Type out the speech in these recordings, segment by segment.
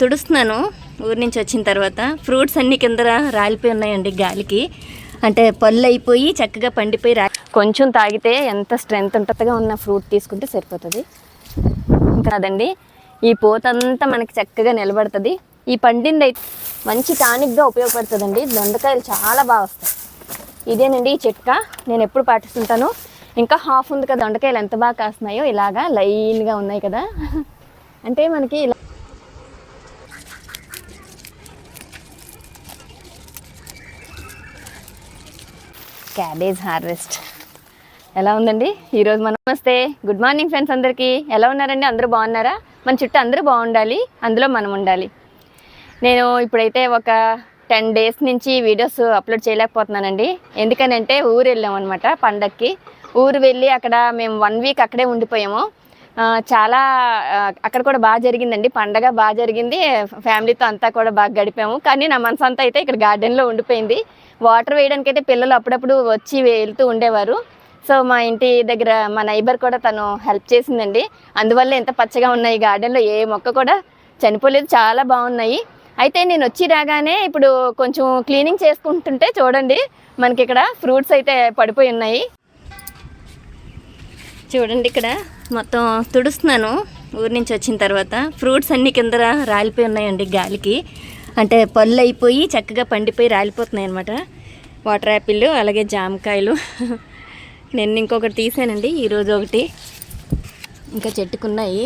తుడుస్తున్నాను. ఊరి నుంచి వచ్చిన తర్వాత ఫ్రూట్స్ అన్ని కింద రాలిపోయి ఉన్నాయండి గాలికి. అంటే పళ్ళు అయిపోయి చక్కగా పండిపోయి రా కొంచెం తాగితే ఎంత స్ట్రెంగ్త్ ఉంటుందిగా ఉన్న ఫ్రూట్ తీసుకుంటే సరిపోతుంది. ఇంకా అదండి. ఈ పోతంతా మనకి చక్కగా నిలబడుతుంది. ఈ పండింది అయితే మంచి టానిక్గా ఉపయోగపడుతుందండి. దొండకాయలు చాలా బాగా వస్తాయి. ఇదేనండి ఈ చిట్కా నేను ఎప్పుడు పాటిస్తుంటాను. ఇంకా హాఫ్ ఉంది కదా దొండకాయలు ఎంత బాగా కాస్తున్నాయో ఇలాగా లైన్గా ఉన్నాయి కదా. అంటే మనకి ఇలా క్యాబేజ్ హార్వెస్ట్. ఎలా ఉందండి? ఈరోజు మనం నమస్తే గుడ్ మార్నింగ్ ఫ్రెండ్స్ అందరికీ. ఎలా ఉన్నారండి? అందరూ బాగున్నారా? మన చుట్టూ అందరూ బాగుండాలి. అందులో మనం ఉండాలి. నేను ఇప్పుడైతే ఒక టెన్ డేస్ నుంచి వీడియోస్ అప్లోడ్ చేయలేకపోతున్నానండి. ఎందుకనంటే ఊరు వెళ్ళాం అనమాట పండక్కి. ఊరు వెళ్ళి అక్కడ మేము వన్ వీక్ అక్కడే ఉండిపోయాము. చాలా అక్కడ కూడా బాగా జరిగిందండి. పండగ బాగా జరిగింది. ఫ్యామిలీతో అంతా కూడా బాగా గడిపాము. కానీ నా మనసు అంతా అయితే ఇక్కడ గార్డెన్లో ఉండిపోయింది. వాటర్ వేయడానికి అయితే పిల్లలు అప్పుడప్పుడు వచ్చి వెళ్తూ ఉండేవారు. సో మా ఇంటి దగ్గర మా నైబర్ కూడా తను హెల్ప్ చేసిందండి. అందువల్ల ఎంత పచ్చగా ఉన్నాయి గార్డెన్లో ఏ మొక్క కూడా చనిపోలేదు. చాలా బాగున్నాయి. అయితే నేను వచ్చి రాగానే ఇప్పుడు కొంచెం క్లీనింగ్ చేసుకుంటుంటే చూడండి మనకి ఇక్కడ ఫ్రూట్స్ అయితే పడిపోయి ఉన్నాయి. చూడండి ఇక్కడ మొత్తం తుడుస్తున్నాను. ఊరి నుంచి వచ్చిన తర్వాత ఫ్రూట్స్ అన్ని కింద రాలిపోయి ఉన్నాయండి గాలికి. అంటే పళ్ళు అయిపోయి చక్కగా పండిపోయి రాలిపోతున్నాయి అనమాట వాటర్ యాపిల్ అలాగే జామకాయలు. నేను ఇంకొకటి తీసానండి ఈరోజు ఒకటి. ఇంకా చెట్టుకున్నాయి.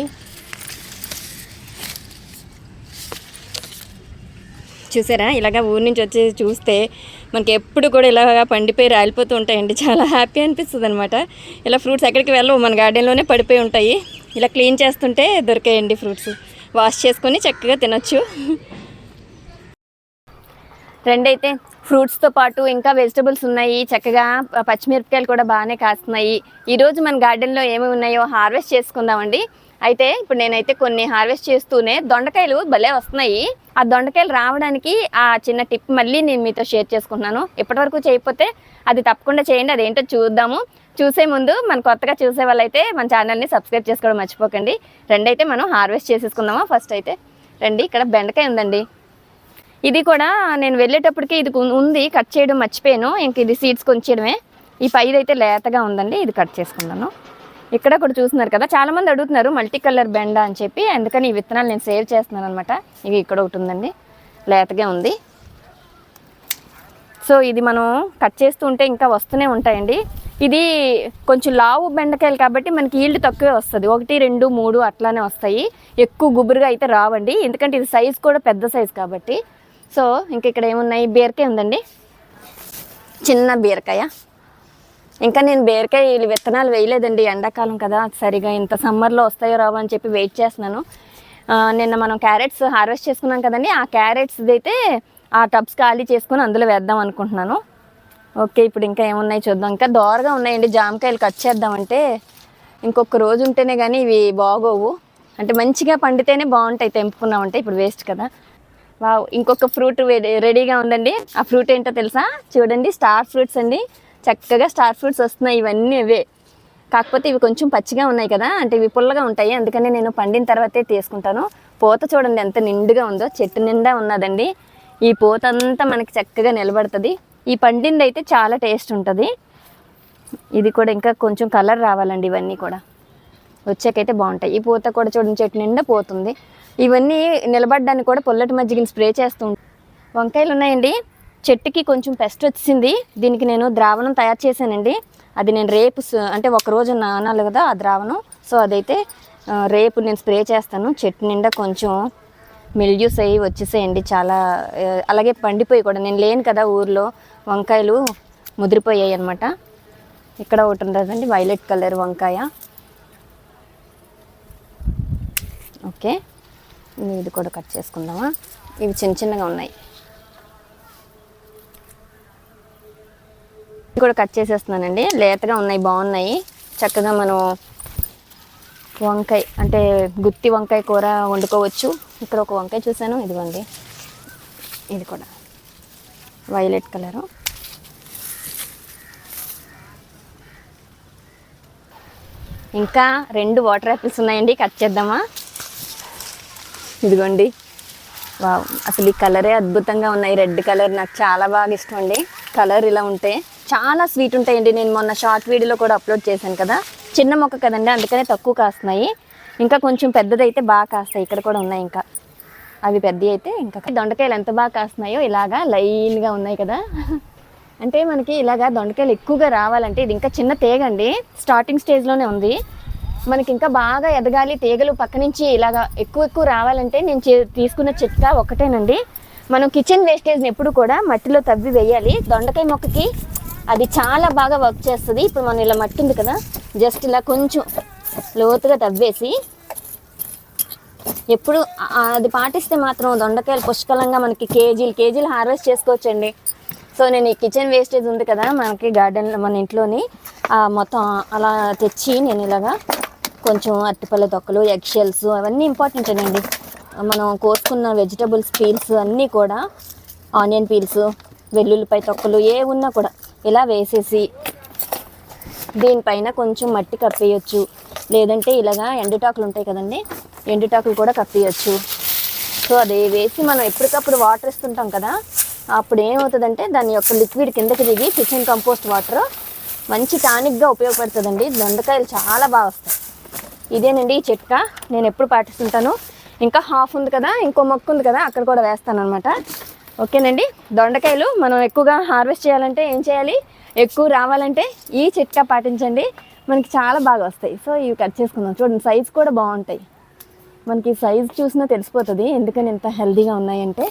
చూసారా? ఇలాగ ఊరి నుంచి వచ్చి చూస్తే మనకి ఎప్పుడు కూడా ఇలాగా పండిపోయి రాలిపోతూ ఉంటాయండి. చాలా హ్యాపీ అనిపిస్తుంది అనమాట ఇలా ఫ్రూట్స్ ఎక్కడికి వెళ్ళవు మన గార్డెన్లోనే పడిపోయి ఉంటాయి. ఇలా క్లీన్ చేస్తుంటే దొరికాయండి ఫ్రూట్స్. వాష్ చేసుకొని చక్కగా తినొచ్చు. రెండైతే ఫ్రూట్స్తో పాటు ఇంకా వెజిటబుల్స్ ఉన్నాయి. చక్కగా పచ్చిమిరపకాయలు కూడా బాగానే కాస్తున్నాయి. ఈరోజు మన గార్డెన్లో ఏమేమి ఉన్నాయో హార్వెస్ట్ చేసుకుందామండి. అయితే ఇప్పుడు నేనైతే కొన్ని హార్వెస్ట్ చేస్తూనే దొండకాయలు భలే వస్తున్నాయి. ఆ దొండకాయలు రావడానికి ఆ చిన్న టిప్ మళ్ళీ నేను మీతో షేర్ చేసుకుంటున్నాను. ఇప్పటివరకు చేయకపోతే అది తప్పకుండా చేయండి. అదేంటో చూద్దాము. చూసే ముందు మన కొత్తగా చూసే వాళ్ళైతే మన ఛానల్ని సబ్స్క్రైబ్ చేసుకోవడం మర్చిపోకండి. రెండైతే మనం హార్వెస్ట్ చేసేసుకుందామా ఫస్ట్ అయితే. రండి ఇక్కడ బెండకాయ ఉందండి. ఇది కూడా నేను వెళ్ళేటప్పటికి ఇది ఉంది కట్ చేయడం మర్చిపోయాను. ఇంక ఇది సీడ్స్ కొంచెడమే ఈ పైదైతే అయితే లేతగా ఉందండి. ఇది కట్ చేసుకున్నాను ఇక్కడ కూడా చూస్తున్నారు కదా చాలా మంది అడుగుతున్నారు మల్టీ కలర్ బెండ అని చెప్పి అందుకని ఈ విత్తనాలు నేను సేవ్ చేస్తున్నాను అనమాట ఇవి ఇక్కడ ఒకటి ఉందండి లేతగా ఉంది. సో ఇది మనం కట్ చేస్తూ ఉంటే ఇంకా వస్తూనే ఉంటాయండి. ఇది కొంచెం లావు బెండకాయలు కాబట్టి మనకి ఈల్డ్ తక్కువే వస్తుంది. ఒకటి రెండు మూడు అట్లానే వస్తాయి. ఎక్కువ గుబురుగా అయితే రావండి. ఎందుకంటే ఇది సైజ్ కూడా పెద్ద సైజ్ కాబట్టి. సో ఇంక ఇక్కడ ఏమున్నాయి? బీరకాయ ఉందండి. చిన్న బీరకాయ. ఇంకా నేను బీరకాయ విత్తనాలు వేయలేదండి. ఎండాకాలం కదా సరిగా ఇంత సమ్మర్లో వస్తాయో రావో అని చెప్పి వెయిట్ చేస్తున్నాను. నిన్న మనం క్యారెట్స్ హార్వెస్ట్ చేసుకున్నాం కదండి. ఆ క్యారెట్స్ది అయితే ఆ టబ్స్ ఖాళీ చేసుకుని అందులో వేద్దాం అనుకుంటున్నాను. ఓకే ఇప్పుడు ఇంకా ఏమున్నాయి చూద్దాం. ఇంకా దోరగా ఉన్నాయండి. జామకాయలు కట్ చేద్దామంటే ఇంకొక రోజు ఉంటేనే కానీ ఇవి బాగోవు. అంటే మంచిగా పండితేనే బాగుంటాయి. తెంపుకున్నామంటే ఇప్పుడు వేస్ట్ కదా. వావ్ ఇంకొక ఫ్రూట్ రెడీగా ఉందండి. ఆ ఫ్రూట్ ఏంటో తెలుసా? చూడండి స్టార్ ఫ్రూట్స్ అండి. చక్కగా స్టార్ ఫ్రూట్స్ వస్తున్నాయి ఇవన్నీ అవే. కాకపోతే ఇవి కొంచెం పచ్చిగా ఉన్నాయి కదా అంటే ఇవి పుల్లగా ఉంటాయి అందుకనే నేను పండిన తర్వాతే తీసుకుంటాను. పూత చూడండి ఎంత నిండుగా ఉందో చెట్టు నిండా ఉన్నదండి. ఈ పూత అంతా మనకి చక్కగా నిలబడుతుంది. ఈ పండింది అయితే చాలా టేస్ట్ ఉంటుంది. ఇది కూడా ఇంకా కొంచెం కలర్ రావాలండి ఇవన్నీ కూడా. వచ్చాకైతే బాగుంటాయి. ఈ పూత కూడా చూడండి చెట్టు నిండా పోతుంది. ఇవన్నీ నిలబడడానికి కూడా పొల్లటి మజ్జిగని స్ప్రే చేస్తూ వంకాయలు ఉన్నాయండి. చెట్టుకి కొంచెం పెస్ట్ వచ్చింది. దీనికి నేను ద్రావణం తయారు చేశానండి. అది నేను రేపు అంటే ఒక రోజు నానాలి కదా ఆ ద్రావణం. సో అదైతే రేపు నేను స్ప్రే చేస్తాను. చెట్టు నిండా కొంచెం మిల్యూస్ అయ్యి వచ్చేసేయండి చాలా అలాగే పండిపోయి కూడా. నేను లేను కదా ఊర్లో. వంకాయలు ముదిరిపోయాయి అనమాట ఇక్కడ ఒకటి ఉండదండి వైలెట్ కలర్ వంకాయ. ఓకే. ఇది కూడా కట్ చేసుకుందామా? ఇవి చిన్న చిన్నగా ఉన్నాయి. కూడా కట్ చేసేస్తున్నానండి. లేతగా ఉన్నాయి బాగున్నాయి. చక్కగా మనం వంకాయ అంటే గుత్తి వంకాయ కూర వండుకోవచ్చు. ఇక్కడ ఒక వంకాయ చూశాను ఇదిగోండి. ఇది కూడా వైలెట్ కలరు. ఇంకా రెండు వాటర్ యాపిల్స్ ఉన్నాయండి కట్ చేద్దామా? ఇదిగోండి. వావ్ అసలు ఈ కలరే అద్భుతంగా ఉన్నాయి. రెడ్ కలర్ నాకు చాలా బాగా ఇష్టం అండి. కలర్ ఇలా ఉంటే చాలా స్వీట్ ఉంటాయండి. నేను మొన్న షార్ట్ వీడియోలో కూడా అప్లోడ్ చేశాను కదా. చిన్న మొక్క కదండి అందుకనే తక్కువ కాస్తున్నాయి. ఇంకా కొంచెం పెద్దదైతే బాగా కాస్తాయి. ఇక్కడ కూడా ఉన్నాయి ఇంకా. అవి పెద్దవి అయితే ఇంకా దొండకాయలు ఎంత బాగా కాస్తున్నాయో ఇలాగా లైన్గా ఉన్నాయి కదా. అంటే మనకి ఇలాగా దొండకాయలు ఎక్కువగా రావాలంటే ఇది ఇంకా చిన్న తీగ అండి. స్టార్టింగ్ స్టేజ్లోనే ఉంది. మనకి ఇంకా బాగా ఎదగాలి. తీగలు పక్క నుంచి ఇలాగా ఎక్కువ ఎక్కువ రావాలంటే నేను తీసుకున్న చిట్కా ఒకటేనండి మనం కిచెన్ వేస్టేజ్ని ఎప్పుడు కూడా మట్టిలో తవ్వి వేయాలి. దొండకాయ మొక్కకి అది చాలా బాగా వర్క్ చేస్తుంది. ఇప్పుడు మనం ఇలా మట్టి ఉంది కదా జస్ట్ ఇలా కొంచెం లోతుగా తవ్వేసి ఎప్పుడు అది పాటిస్తే మాత్రం దొండకాయలు పుష్కలంగా మనకి కేజీలు కేజీలు హార్వెస్ట్ చేసుకోవచ్చండి. సో నేను ఈ కిచెన్ వేస్టేజ్ ఉంది కదా మనకి గార్డెన్లో మన ఇంట్లోని ఆ మొత్తం అలా తెచ్చి నేను ఇలాగా కొంచెం అరటిపళ్ళ తొక్కలు ఎగ్ షెల్స్ అవన్నీ ఇంపార్టెంట్ అండి. మనం కోసుకున్న వెజిటబుల్స్ పీల్స్ అన్నీ కూడా ఆనియన్ పీల్స్ వెల్లుల్లిపాయ తొక్కలు ఏ ఉన్నా కూడా ఇలా వేసేసి దీనిపైన కొంచెం మట్టి కప్పేయచ్చు. లేదంటే ఇలాగా ఎండుటాకులు ఉంటాయి కదండి ఎండుటాకులు కూడా కప్పేయచ్చు. సో అది వేసి మనం ఎప్పటికప్పుడు వాటర్ ఇస్తుంటాం కదా అప్పుడు ఏమవుతుందంటే దాని యొక్క లిక్విడ్ కిందకి దిగి కిచెన్ కంపోస్ట్ వాటర్ మంచి టానిక్గా ఉపయోగపడుతుందండి. దొండకాయలు చాలా బాగా వస్తాయి. ఇదేనండి ఈ చిట్కా నేను ఎప్పుడు పాటిస్తుంటాను. ఇంకా హాఫ్ ఉంది కదా ఇంకో మొక్క ఉంది కదా అక్కడ కూడా వేస్తాను అనమాట ఓకేనండి. దొండకాయలు మనం ఎక్కువగా హార్వెస్ట్ చేయాలంటే ఏం చేయాలి? ఎక్కువ రావాలంటే ఈ చిట్కా పాటించండి. మనకి చాలా బాగా వస్తాయి. సో ఇవి కట్ చేసుకుందాం. చూడండి సైజ్ కూడా బాగుంటాయి. మనకి సైజ్ చూసినా తెలిసిపోతుంది. ఎందుకని ఇంత హెల్దీగా ఉన్నాయంటే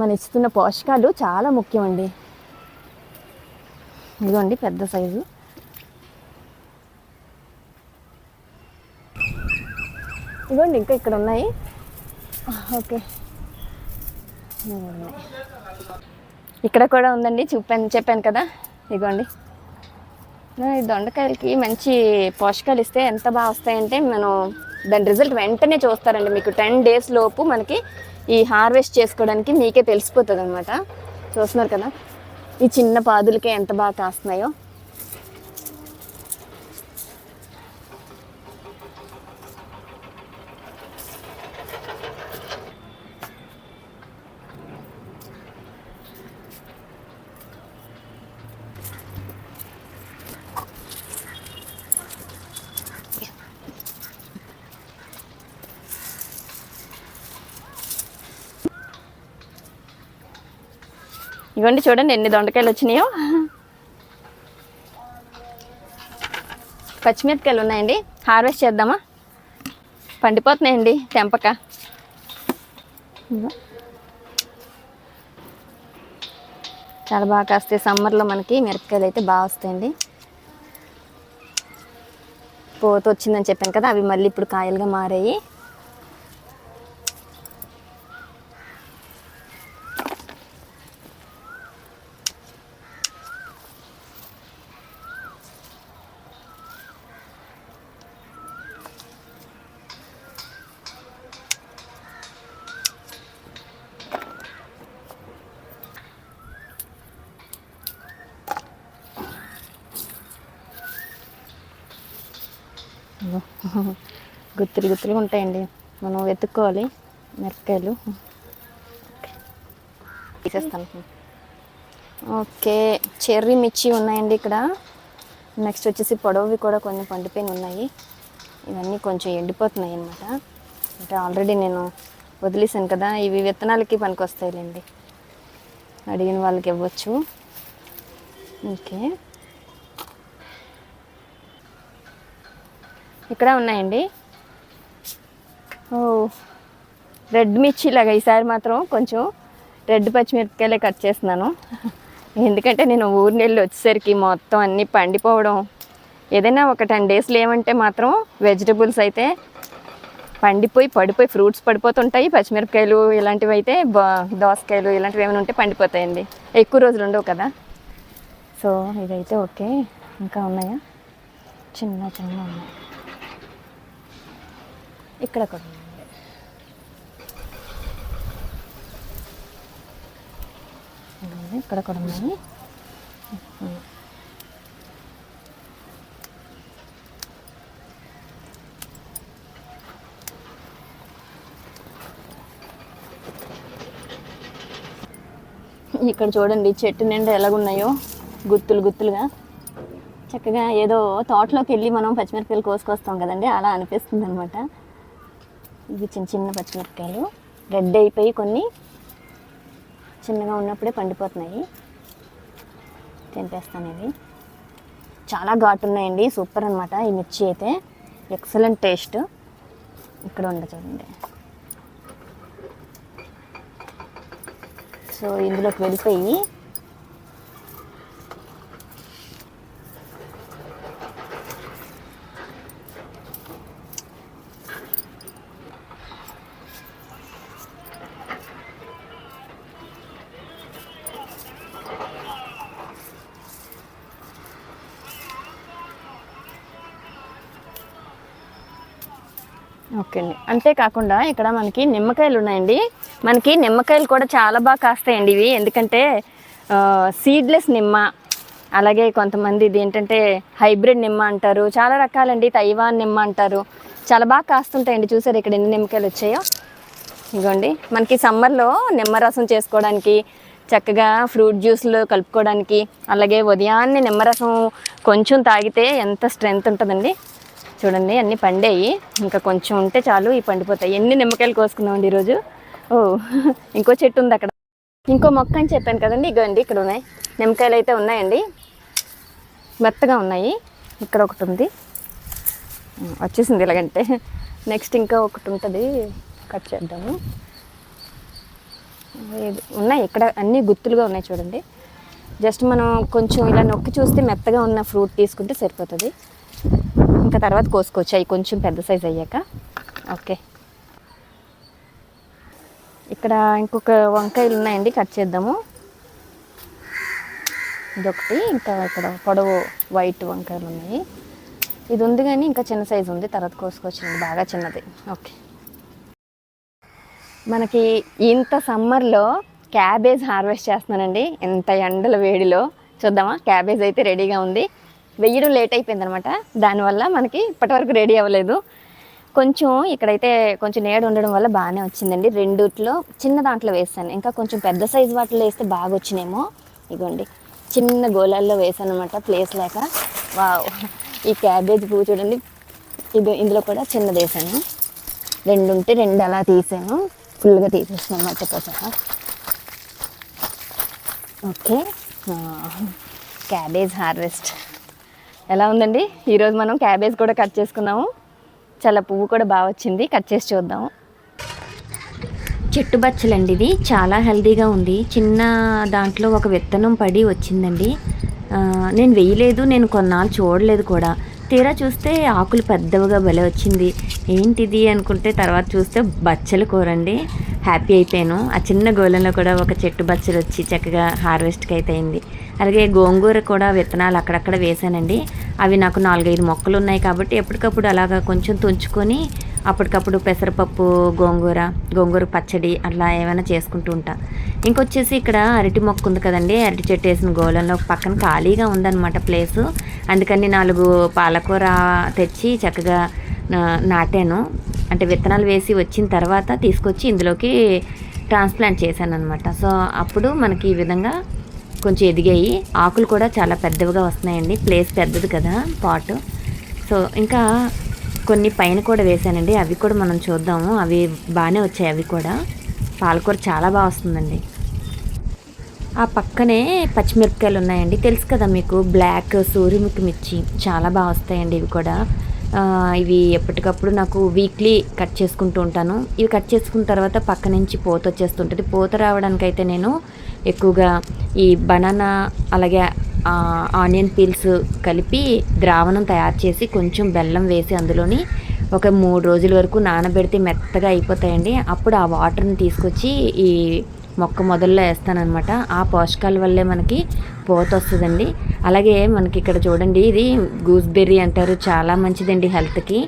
మన ఇస్తున్న పోషకాలు చాలా ముఖ్యమండి. ఇదిగోండి పెద్ద సైజు ఇదిగోండి ఇంకా ఇక్కడ ఉన్నాయి. ఓకే. ఉన్నాయి ఇక్కడ కూడా ఉందండి చూపాను చెప్పాను కదా. ఇగోండి ఈ దొండకాయలకి మంచి పోషకాలు ఇస్తే ఎంత బాగా వస్తాయంటే మనం దాని రిజల్ట్ వెంటనే చూస్తారండి. మీకు టెన్ డేస్ లోపు మనకి ఈ హార్వెస్ట్ చేసుకోవడానికి మీకే తెలిసిపోతుంది అనమాట చూస్తున్నారు కదా? ఈ చిన్న పాదులకే ఎంత బాగా కాస్తున్నాయో. ఇవ్వండి చూడండి ఎన్ని దొండకాయలు వచ్చినాయో. పచ్చిమిరపకాయలు ఉన్నాయండి. హార్వెస్ట్ చేద్దామా? పండిపోతున్నాయండి తెంపక. చాలా బాగా కాస్తాయి. సమ్మర్లో మనకి మిరపకాయలు అయితే బాగా వస్తాయండి. పోత వచ్చిందని చెప్పాను కదా అవి మళ్ళీ ఇప్పుడు కాయలుగా మారాయి. గుత్తులు గుత్తులు ఉంటాయండి. మనం వెతుక్కోవాలి. మిరపకాయలు. తీసేస్తాను. ఓకే. చెర్రీ మిర్చి ఉన్నాయండి ఇక్కడ. నెక్స్ట్ వచ్చేసి పొడవువి కూడా కొన్ని పండిపోయిన ఉన్నాయి. ఇవన్నీ కొంచెం ఎండిపోతున్నాయి అన్నమాట. అంటే ఆల్రెడీ నేను వదిలేసాను కదా. ఇవి విత్తనాలకి పనికొస్తాయిలేండి. అడిగిన వాళ్ళకి ఇవ్వచ్చు. ఓకే. ఇక్కడ ఉన్నాయండి. ఓ రెడ్ మిర్చి లాగా ఈసారి మాత్రం కొంచెం రెడ్ పచ్చిమిరపకాయలే కట్ చేస్తున్నాను. ఎందుకంటే నేను ఊరి వెళ్ళి వచ్చేసరికి మొత్తం అన్నీ పండిపోవడం. ఏదైనా ఒక టెన్ డేస్ లేవంటే మాత్రం వెజిటబుల్స్ అయితే పండిపోయి పడిపోయి ఫ్రూట్స్ పడిపోతుంటాయి. పచ్చిమిరపకాయలు ఇలాంటివి అయితే బా- దోసకాయలు ఇలాంటివి ఏమైనా ఉంటే పండిపోతాయండి. ఎక్కువ రోజులు ఉండవు కదా. సో ఇదైతే ఓకే. ఇంకా ఉన్నాయా? చిన్న చిన్న ఉన్నాయి. ఇక్కడ కూడా ఇక్కడ కూడా ఉన్నాయి ఇక్కడ చూడండి చెట్టు నిండా ఎలాగున్నాయో గుత్తులు గుత్తులుగా. చక్కగా ఏదో తోటలోకి వెళ్ళి మనం పచ్చిమిరపకాయలు కోసుకొస్తాం కదండి అలా అనిపిస్తుంది అనమాట ఇవి చిన్న చిన్న పచ్చిమిరపకాయలు. రెడ్ అయిపోయి కొన్ని చిన్నగా ఉన్నప్పుడే పండిపోతున్నాయి. తెంపేస్తాను ఇవి. చాలా ఘాటు ఉన్నాయండి. సూపర్ అనమాట ఈ మిర్చి అయితే ఎక్సలెంట్ టేస్ట్ ఇక్కడ ఉండ చూడండి. సో ఇందులోకి వెళ్ళిపోయి ఓకే అండి. అంతేకాకుండా ఇక్కడ మనకి నిమ్మకాయలు ఉన్నాయండి. మనకి నిమ్మకాయలు కూడా చాలా బాగా కాస్తాయండి ఇవి. ఎందుకంటే సీడ్లెస్ నిమ్మ అలాగే కొంతమంది ఇది ఏంటంటే హైబ్రిడ్ నిమ్మ అంటారు. చాలా రకాలండి. తైవాన్ నిమ్మ అంటారు. చాలా బాగా కాస్తుంటాయండి. చూసారు ఇక్కడ ఎన్ని నిమ్మకాయలు వచ్చాయో? ఇగోండి. మనకి సమ్మర్లో నిమ్మరసం చేసుకోవడానికి చక్కగా ఫ్రూట్ జ్యూస్లు కలుపుకోవడానికి అలాగే ఉదయాన్నే నిమ్మరసం కొంచెం తాగితే ఎంత స్ట్రెంగ్త్ ఉంటుందండి. చూడండి అన్నీ పండాయి. ఇంకా కొంచెం ఉంటే చాలు ఈ పండిపోతాయి. ఎన్ని నిమ్మకాయలు కోసుకున్నామండి ఈరోజు? ఓ ఇంకో చెట్టు ఉంది అక్కడ. ఇంకో మొక్క అని చెప్పాను కదండి ఇగోండి ఇక్కడ ఉన్నాయి. నిమ్మకాయలు అయితే ఉన్నాయండి. మెత్తగా ఉన్నాయి. ఇక్కడ ఒకటి ఉంది. వచ్చేసింది ఇలాగంటే. నెక్స్ట్ ఇంకా ఒకటి ఉంటుంది. కట్ చేద్దాము. ఉన్నాయి ఇక్కడ అన్నీ గుత్తులుగా ఉన్నాయి చూడండి. జస్ట్ మనం కొంచెం ఇలా నొక్కి చూస్తే మెత్తగా ఉన్న ఫ్రూట్ తీసుకుంటే సరిపోతుంది. ఇంకా తర్వాత కోసుకోవచ్చు అవి కొంచెం పెద్ద సైజ్ అయ్యాక. ఓకే. ఇక్కడ ఇంకొక వంకాయలు ఉన్నాయండి కట్ చేద్దాము. ఇదొకటి ఇంకా ఇక్కడ పొడవు వైట్ వంకాయలు ఉన్నాయి. ఇది ఉంది కానీ ఇంకా చిన్న సైజు ఉంది తర్వాత కోసుకోవచ్చండి బాగా చిన్నది. ఓకే. మనకి ఇంత సమ్మర్లో క్యాబేజ్ హార్వెస్ట్ చేస్తున్నానండి ఎంత ఎండల వేడిలో. చూద్దామా క్యాబేజ్ అయితే రెడీగా ఉంది. వెయ్యడం లేట్ అయిపోయింది అనమాట దానివల్ల మనకి ఇప్పటివరకు రెడీ అవ్వలేదు. కొంచెం ఇక్కడైతే కొంచెం నీడ ఉండడం వల్ల బాగానే వచ్చిందండి. రెండిట్లో చిన్న దాంట్లో వేసాను. ఇంకా కొంచెం పెద్ద సైజ్ వాటిలో వేస్తే బాగా వచ్చినేమో ఇగోండి. చిన్న గోళాల్లో వేసాను అనమాట ప్లేస్ లేక. వావ్. ఈ క్యాబేజ్ పువ్వు చూడండి. ఇది ఇందులో కూడా చిన్నది వేసాను. రెండు ఉంటే రెండు అలా తీసాను. ఫుల్గా తీసేసాను అన్నమాట సహా ఓకే క్యాబేజ్ హార్వెస్ట్ ఎలా ఉందండి? ఈరోజు మనం క్యాబేజ్ కూడా కట్ చేసుకున్నాము. చాలా పువ్వు కూడా బాగా వచ్చింది. కట్ చేసి చూద్దాము. చెట్టు బచ్చలండి ఇది. చాలా హెల్దీగా ఉంది. చిన్న దాంట్లో ఒక విత్తనం పడి వచ్చిందండి. నేను వేయలేదు. నేను కొన్నాళ్ళు చూడలేదు కూడా. తీరా చూస్తే ఆకులు పెద్దవిగా భలే వచ్చింది. ఏంటిది అనుకుంటే తర్వాత చూస్తే బచ్చలు కూరండి హ్యాపీ అయిపోయాను. ఆ చిన్న గోళంలో కూడా ఒక చెట్టు బచ్చలు వచ్చి చక్కగా హార్వెస్ట్కి అయితే అయింది. అలాగే గోంగూర కూడా విత్తనాలు అక్కడక్కడ వేసానండి అవి నాకు నాలుగైదు మొక్కలు ఉన్నాయి కాబట్టి ఎప్పటికప్పుడు అలాగా కొంచెం తుంచుకొని అప్పటికప్పుడు పెసరపప్పు గోంగూర గోంగూర పచ్చడి అట్లా ఏమైనా చేసుకుంటూ ఉంటా. ఇంకొచ్చేసి ఇక్కడ అరటి మొక్క ఉంది కదండి అరటి చెట్టు వేసిన గోళంలో పక్కన ఖాళీగా ఉందన్నమాట ప్లేసు. అందుకని నాలుగు పాలకూర తెచ్చి చక్కగా నా- నాటాను. అంటే విత్తనాలు వేసి వచ్చిన తర్వాత తీసుకొచ్చి ఇందులోకి ట్రాన్స్ప్లాంట్ చేశాను అనమాట సో అప్పుడు మనకి ఈ విధంగా కొంచెం ఎదిగాయి. ఆకులు కూడా చాలా పెద్దవిగా వస్తున్నాయండి. ప్లేస్ పెద్దది కదా పాట్. సో ఇంకా కొన్ని పైన కూడా వేసానండి అవి కూడా మనం చూద్దాము. అవి బాగానే వచ్చాయి అవి కూడా. పాలకూర చాలా బాగా వస్తుందండి. ఆ పక్కనే పచ్చిమిరపకాయలు ఉన్నాయండి. తెలుసు కదా మీకు బ్లాక్ సూర్యముఖి మిర్చి చాలా బాగా వస్తాయండి ఇవి కూడా. ఇవి ఎప్పటికప్పుడు నాకు వీక్లీ కట్ చేసుకుంటూ ఉంటాను. ఇవి కట్ చేసుకున్న తర్వాత పక్క నుంచి పోత వచ్చేస్తుంటుంది. పోత రావడానికైతే నేను ఎక్కువగా ఈ బనానా అలాగే ఆనియన్ పీల్స్ కలిపి ద్రావణం తయారు చేసి కొంచెం బెల్లం వేసి అందులోని ఒక మూడు రోజుల వరకు నానబెడితే మెత్తగా అయిపోతాయండి. అప్పుడు ఆ వాటర్ని తీసుకొచ్చి ఈ మొక్క మొదల్లో వేస్తానన్నమాట. ఆ పోషకాల వల్లే మనకి పోత వస్తుందండి. అలాగే మనకి ఇక్కడ చూడండి ఇది గూస్బెర్రీ అంటారు. చాలా మంచిదండి హెల్త్కి.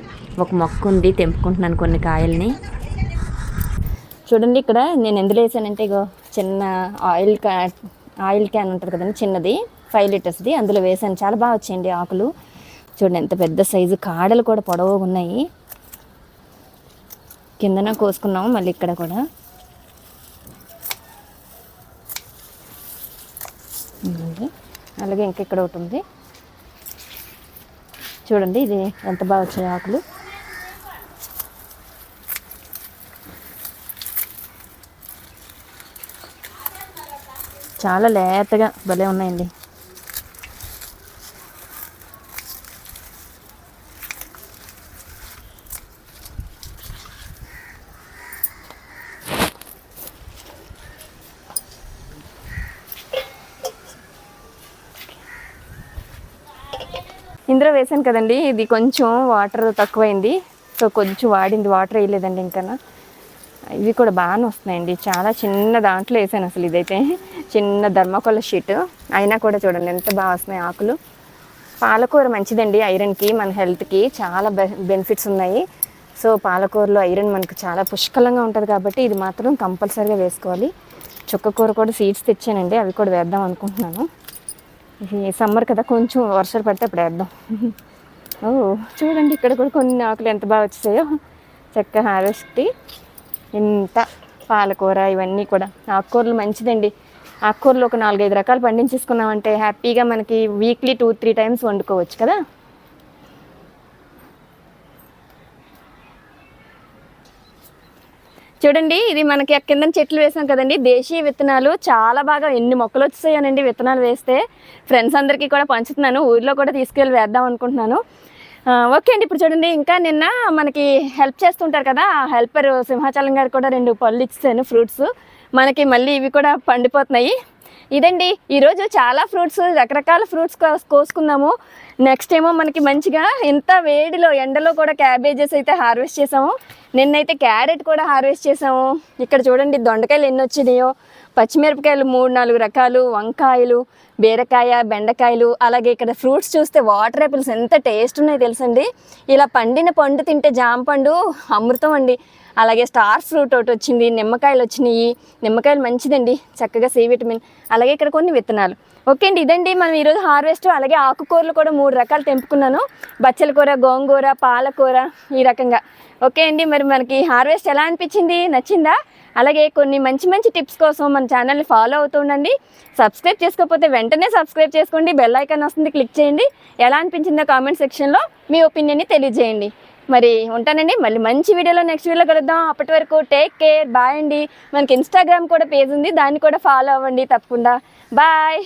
ఒక మొక్క ఉంది తెంపుకుంటున్నాను కొన్ని కాయల్ని. చూడండి ఇక్కడ నేను ఎందులో వేసానంటే ఇగో. చిన్న ఆయిల్ క్యా ఆయిల్ క్యాన్ ఉంటుంది కదండి చిన్నది ఫైవ్ లీటర్స్ది అందులో వేసాను. చాలా బాగా వచ్చాయండి ఆకులు. చూడండి ఎంత పెద్ద సైజు కాడలు కూడా పొడవుగా ఉన్నాయి. కిందన కోసుకున్నాము మళ్ళీ ఇక్కడ కూడా. అలాగే ఇంకా ఇక్కడ ఒకటి ఉంది. చూడండి ఇది ఎంత బాగా వచ్చాయి ఆకులు. చాలా లేతగా భలే ఉన్నాయండి. ఇందులో వేసాను కదండి ఇది కొంచెం వాటర్ తక్కువైంది. సో కొంచెం వాడింది వాటర్ వేయలేదండి ఇంకా ఇవి కూడా బాగానే వస్తున్నాయండి. చాలా చిన్న దాంట్లో వేసాను అసలు ఇదైతే. చిన్న ధర్మకొల షీట్. అయినా కూడా చూడండి ఎంత బాగా వస్తున్నాయి ఆకులు. పాలకూర మంచిదండి ఐరన్కి మన హెల్త్కి. చాలా బె బెనిఫిట్స్ ఉన్నాయి. సో పాలకూరలో ఐరన్ మనకు చాలా పుష్కలంగా ఉంటుంది కాబట్టి ఇది మాత్రం కంపల్సరీగా వేసుకోవాలి. చుక్కకూర కూడా సీడ్స్ తెచ్చానండి. అవి కూడా వేద్దాం అనుకుంటున్నాను. ఇది సమ్మర్ కదా కొంచెం వర్షాలు పడితే అప్పుడు వేద్దాం. ఓ చూడండి ఇక్కడ కూడా కొన్ని ఆకులు ఎంత బాగా వచ్చాయో చక్కగా హార్వెస్ట్ ఇంత పాలకూర ఇవన్నీ కూడా. ఆకుకూరలు మంచిదండి. ఆకుకూరలు ఒక నాలుగైదు రకాలు పండించేసుకున్నామంటే హ్యాపీగా మనకి వీక్లీ టూ త్రీ టైమ్స్ వండుకోవచ్చు కదా? చూడండి ఇది మనకి కింద చెట్లు వేసాం కదండి. దేశీయ విత్తనాలు చాలా బాగా ఎన్ని మొక్కలు వచ్చాయనండి విత్తనాలు వేస్తే. ఫ్రెండ్స్ అందరికీ కూడా పంచుతున్నాను. ఊర్లో కూడా తీసుకెళ్ళి వేద్దాం అనుకుంటున్నాను. ఓకే అండి. ఇప్పుడు చూడండి ఇంకా నిన్న మనకి హెల్ప్ చేస్తుంటారు కదా ఆ హెల్పర్ సింహాచలం గారు కూడా రెండు పళ్ళు ఇచ్చాను ఫ్రూట్స్. మనకి మళ్ళీ ఇవి కూడా పండిపోతున్నాయి. ఇదండి ఈరోజు చాలా ఫ్రూట్స్ రకరకాల ఫ్రూట్స్ కోసుకున్నాము. నెక్స్ట్ ఏమో మనకి మంచిగా ఇంత వేడిలో ఎండలో కూడా క్యాబేజెస్ అయితే హార్వెస్ట్ చేసాము. నిన్నైతే క్యారెట్ కూడా హార్వెస్ట్ చేసాము. ఇక్కడ చూడండి దొండకాయలు ఎన్ని వచ్చినాయో. పచ్చిమిరపకాయలు మూడు నాలుగు రకాలు వంకాయలు బీరకాయ బెండకాయలు అలాగే ఇక్కడ ఫ్రూట్స్ చూస్తే వాటర్ యాపిల్స్ ఎంత టేస్ట్ ఉన్నాయో తెలుసండి. ఇలా పండిన పండు తింటే జామ పండు అమృతం అండి. అలాగే స్టార్ ఫ్రూట్ ఒకటి వచ్చింది నిమ్మకాయలు వచ్చినాయి. నిమ్మకాయలు మంచిదండి చక్కగా సి విటమిన్. అలాగే ఇక్కడ కొన్ని విత్తనాలు. ఓకే అండి ఇదండి మనం ఈరోజు హార్వెస్ట్ అలాగే ఆకుకూరలు కూడా మూడు రకాలు తెంపుకున్నాను. బచ్చల కూర గోంగూర పాలకూర ఈ రకంగా. ఓకే అండి మరి మనకి హార్వెస్ట్ ఎలా అనిపించింది? నచ్చిందా? అలాగే కొన్ని మంచి మంచి టిప్స్ కోసం మన ఛానల్ని ఫాలో అవుతూ ఉండండి. సబ్స్క్రైబ్ చేసుకోకపోతే వెంటనే సబ్స్క్రైబ్ చేసుకోండి. బెల్ ఐకాన్ వస్తుంది క్లిక్ చేయండి. ఎలా అనిపించిందో కామెంట్ సెక్షన్లో మీ ఒపీనియన్ని తెలియజేయండి. మరి ఉంటానండి. మళ్ళీ మంచి వీడియోలో నెక్స్ట్ వీడియోలో కలుద్దాం. అప్పటి వరకు టేక్ కేర్ బాయ్ అండి. మనకి ఇన్స్టాగ్రామ్ కూడా పేజ్ ఉంది. దాన్ని కూడా ఫాలో అవ్వండి తప్పకుండా. బాయ్.